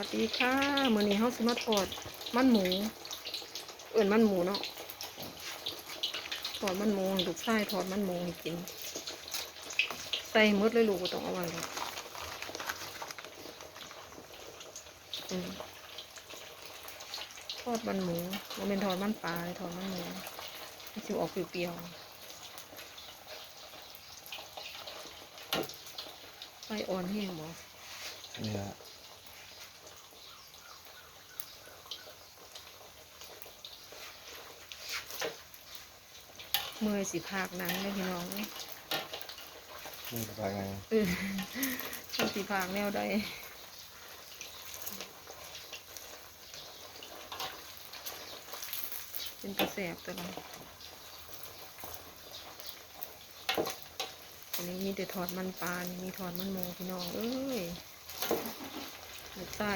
วัสดีค่ะมื้อนี้เฮาสิมาทอดมันหมู เอิ้นมันหมูเนาะทอดมันหมูลูกชายทอดมันหมูให้กิน ใส่มดเลยลูกต้องเอาไว้หรอกอืมทอดมันหมูบ่แม่นทอดมันปลาทอดมันหมูมันสิออกเปรี้ยวๆไฟอ่อนแห้งบ่เนี่ฮ มื่อยสิพากหนังเลยพี่น้องนี่สบายไงเออชอบสีพากแนวใดเป็นกระแสบตัวละอันนี้มีแต่ทอดมันปลานี่มีทอดมันหมูพี่น้อง เอ้ยลูกใต้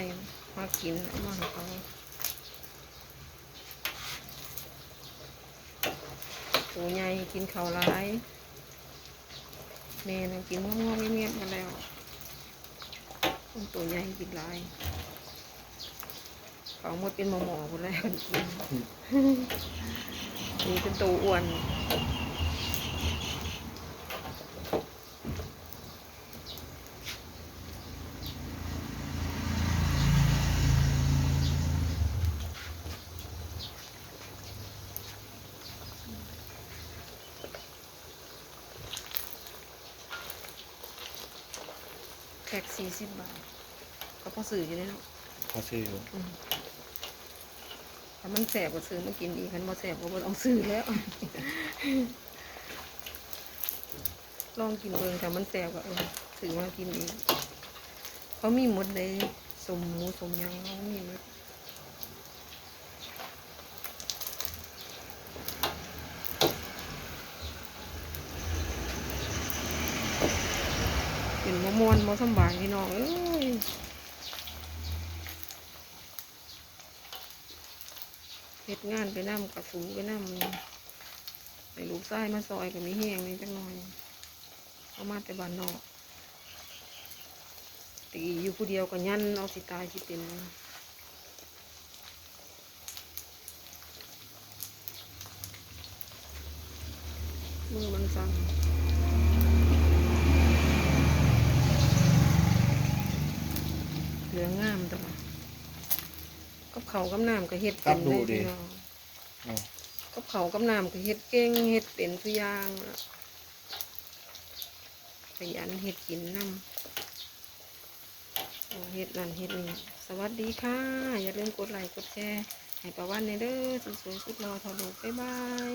มากินเอามาให้เขา ตัวใหญ่กินเขาร้ายแม่นั่งกินง่วงๆเงียบๆมาแล้วตัวใหญ่กินหลายเขาหมดเป็นหมอหมอหมดแล้วกินนี่เป็นตัวอ้วน แพ็กสี่สิบบาท ก็พอซื้ออยู่เลยเนาะพอซื้ออยู่อืมถ้ามันแสบก็ซื้อมากินดีคันบ่แสบก็บ่ต้องซื้อแล้ว ลองกินเบิ่งถ้ามันแสบก็เออซื้อมากินดีเขามีหมดเลยสมหมูสมหยังเขามีหมด เป็นมะม่วนมะสำบายพี่น้องเอ้ยเฮ็ดงานไปน้ำกับสูไปน้ำไปลูกไส้มาซอยกับมีแห้งนี่จังหน่อยเอามาแต่บ้านนอกตีอยู่ผู้เดียวก็ยันเอาสิตายสิเป็นมือมันสั่นเห ลืองงามตัวละกับเขาวกับน้ำก็เฮ็ดเป็นเลยพี่น้องอ๋อกับเขาวกับน้ำก็เฮ็ดเก่งเฮ็ดเป็นทุกอย่างอะขยันเฮ็ดกินน้ำโอ้เฮ็ดนั่นเฮ็ดนี่สวัสดีค่ะ อย่าลืมกดไลค์กดแชร์ให้ประวันในเด้อสวยๆสุดรอทอดูบ๊ายบาย